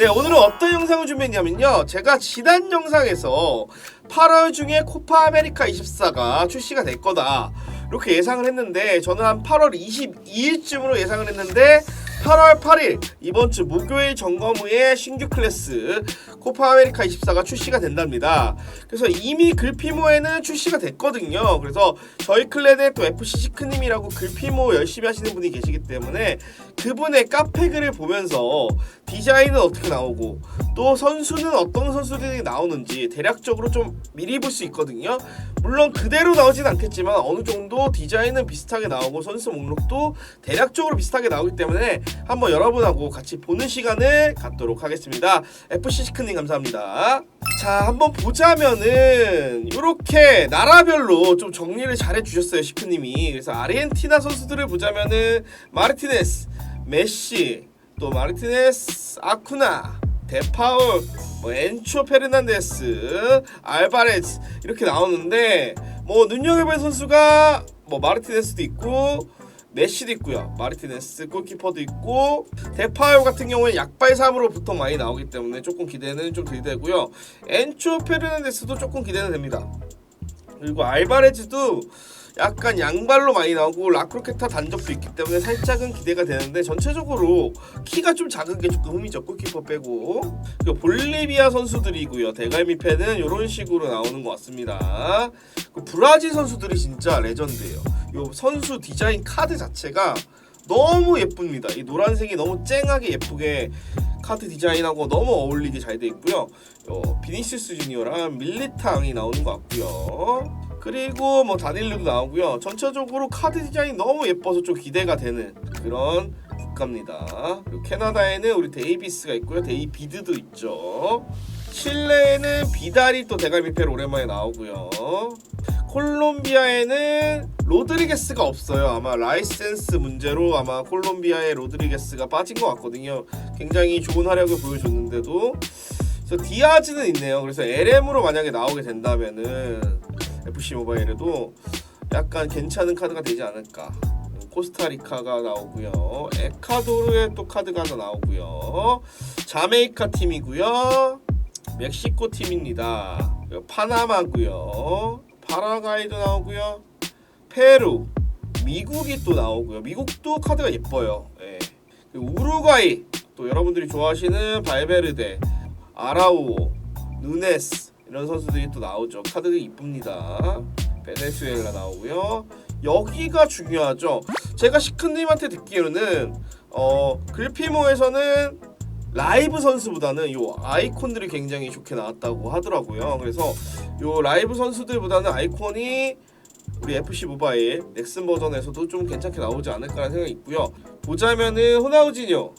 네, 오늘은 어떤 영상을 준비했냐면요. 제가 지난 영상에서 8월 중에 코파 아메리카 24가 출시가 될 거다. 이렇게 예상을 했는데 저는 한 8월 22일쯤으로 예상을 했는데 8월 8일 이번 주 목요일 점검 후에 신규 클래스 코파 아메리카 24가 출시가 된답니다. 그래서 이미 글피모에는 출시가 됐거든요. 그래서 저희 클랜에 또 FC 시크님이라고 글피모 열심히 하시는 분이 계시기 때문에 그분의 카페 글을 보면서 디자인은 어떻게 나오고 또 선수는 어떤 선수들이 나오는지 대략적으로 좀 미리 볼 수 있거든요. 물론 그대로 나오진 않겠지만 어느 정도 디자인은 비슷하게 나오고 선수 목록도 대략적으로 비슷하게 나오기 때문에 한번 여러분하고 같이 보는 시간을 갖도록 하겠습니다. FC 시크님 감사합니다. 자 한번 보자면은 이렇게 나라별로 좀 정리를 잘 해 주셨어요 시크님이 그래서 아르헨티나 선수들을 보자면은 마르티네스, 메시, 또 마르티네스, 아쿠나, 데파울, 뭐 엔초 페르난데스, 알바레즈 이렇게 나오는데 뭐 눈여겨볼 선수가 뭐 마르티네스도 있고 메시도 있고요. 마르티네스 골키퍼도 있고 데파울 같은 경우에 약발 3으로 보통 많이 나오기 때문에 조금 기대는 좀 들되고요. 엔초 페르난데스도 조금 기대는 됩니다. 그리고 알바레즈도 약간 양발로 많이 나오고 라크로케타 단적도 있기 때문에 살짝은 기대가 되는데 전체적으로 키가 좀 작은 게 조금 흠이죠. 골키퍼 빼고. 그리고 볼리비아 선수들이고요. 대갈미패는 이런 식으로 나오는 것 같습니다. 그 브라질 선수들이 진짜 레전드예요. 요 선수 디자인 카드 자체가 너무 예쁩니다. 이 노란색이 너무 쨍하게 예쁘게 카드 디자인하고 너무 어울리게 잘 돼 있고요. 요 비니시스 주니어랑 밀리탕이 나오는 것 같고요 그리고 뭐 다닐루도 나오고요. 전체적으로 카드 디자인이 너무 예뻐서 좀 기대가 되는 그런 국가입니다. 그리고 캐나다에는 우리 데이비스가 있고요. 데이비드도 있죠. 칠레에는 비달이 또 대갈미패로 오랜만에 나오고요. 콜롬비아에는 로드리게스가 없어요. 아마 라이센스 문제로 아마 콜롬비아의 로드리게스가 빠진 것 같거든요. 굉장히 좋은 활약을 보여줬는데도 그래서 디아즈는 있네요. 그래서 LM으로 만약에 나오게 된다면은 FC 모바일에도 약간 괜찮은 카드가 되지 않을까. 코스타리카가 나오고요. 에콰도르의 또 카드가 하나 나오고요. 자메이카 팀이고요. 멕시코 팀입니다. 파나마고요. 파라과이도 나오고요. 페루, 미국이 또 나오고요. 미국도 카드가 예뻐요. 예. 우루과이 또 여러분들이 좋아하시는 발베르데, 아라우오, 누네스 이런 선수들이 또 나오죠. 카드가 이쁩니다. 베네수엘라 나오고요. 여기가 중요하죠. 제가 시크님한테 듣기로는 어 글피모에서는 라이브 선수보다는 요 아이콘들이 굉장히 좋게 나왔다고 하더라고요. 그래서 요 라이브 선수들보다는 아이콘이 우리 FC 모바일 넥슨 버전에서도 좀 괜찮게 나오지 않을까라는 생각이 있고요. 보자면은 호나우지뇨,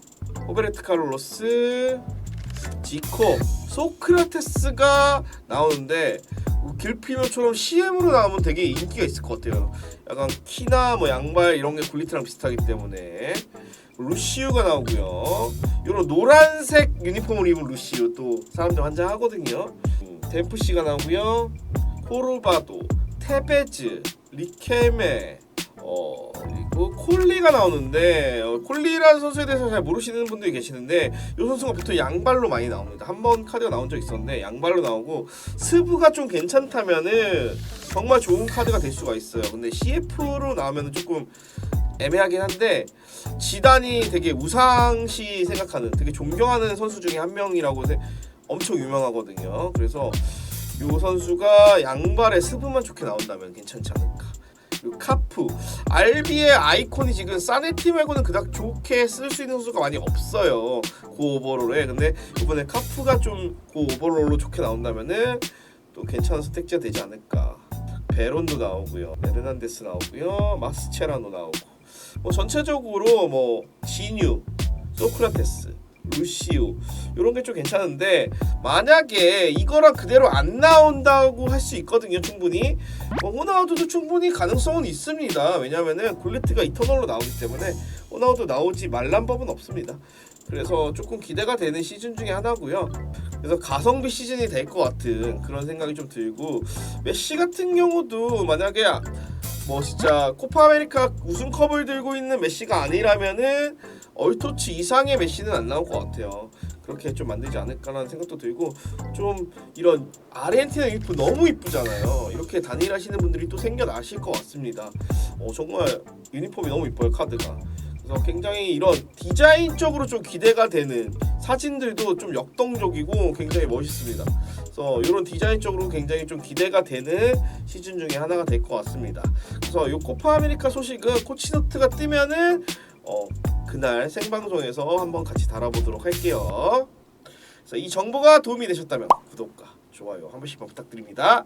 호베르트 카를로스, 지코, 소크라테스가 나오는데 길피노처럼 CM으로 나오면 되게 인기가 있을 것 같아요. 약간 키나 뭐 양발 이런 게 굴리트랑 비슷하기 때문에 루시우가 나오고요. 이런 노란색 유니폼을 입은 루시우 또 사람들 환장하거든요. 음, 댐프씨가 나오고요. 코르바도, 테베즈, 리케메, 어 그리고 콜리가 나오는데 어, 콜리라는 선수에 대해서 잘 모르시는 분들이 계시는데 이 선수가 보통 양발로 많이 나옵니다. 한 번 카드가 나온 적 있었는데 양발로 나오고 스브가 좀 괜찮다면은 정말 좋은 카드가 될 수가 있어요. 근데 CF로 나오면은 조금 애매하긴 한데 지단이 되게 우상시 생각하는 되게 존경하는 선수 중에 한 명이라고 세, 엄청 유명하거든요. 그래서 이 선수가 양발에 스브만 좋게 나온다면 괜찮지 않을까. 그리고 카프. 알비의 아이콘이 지금 사네티 말고는 그닥 좋게 쓸 수 있는 선수가 많이 없어요. 고 오버롤에. 근데 이번에 카프가 좀 고 오버롤로 좋게 나온다면은 또 괜찮은 선택지가 되지 않을까. 베론도 나오고요. 베르난데스 나오고요. 마스체라노 나오고. 뭐 전체적으로 뭐 지뉴 소크라테스 루시우 이런 게 좀 괜찮은데 만약에 이거랑 그대로 안 나온다고 할 수 있거든요 충분히. 뭐 호나우두도 충분히 가능성은 있습니다. 왜냐면은 굴리트가 이터널로 나오기 때문에 호나우두 나오지 말란 법은 없습니다. 그래서 조금 기대가 되는 시즌 중에 하나고요. 그래서 가성비 시즌이 될 것 같은 그런 생각이 좀 들고 메시 같은 경우도 만약에 뭐 진짜 코파 아메리카 우승컵을 들고 있는 메시가 아니라면은 얼토치 이상의 메시는 안 나올 것 같아요. 그렇게 좀 만들지 않을까라는 생각도 들고 좀 이런 아르헨티나 유니폼 너무 이쁘잖아요. 이렇게 단일하시는 분들이 또 생겨나실 것 같습니다. 어, 정말 유니폼이 너무 이뻐요 카드가. 그래서 굉장히 이런 디자인적으로 좀 기대가 되는 사진들도 좀 역동적이고 굉장히 멋있습니다. 그래서 이런 디자인적으로 굉장히 좀 기대가 되는 시즌 중에 하나가 될 것 같습니다. 그래서 이 코파 아메리카 소식은 코치노트가 뜨면은 어, 그날 생방송에서 한번 같이 달아보도록 할게요. 그래서 이 정보가 도움이 되셨다면 구독과 좋아요 한 번씩만 부탁드립니다.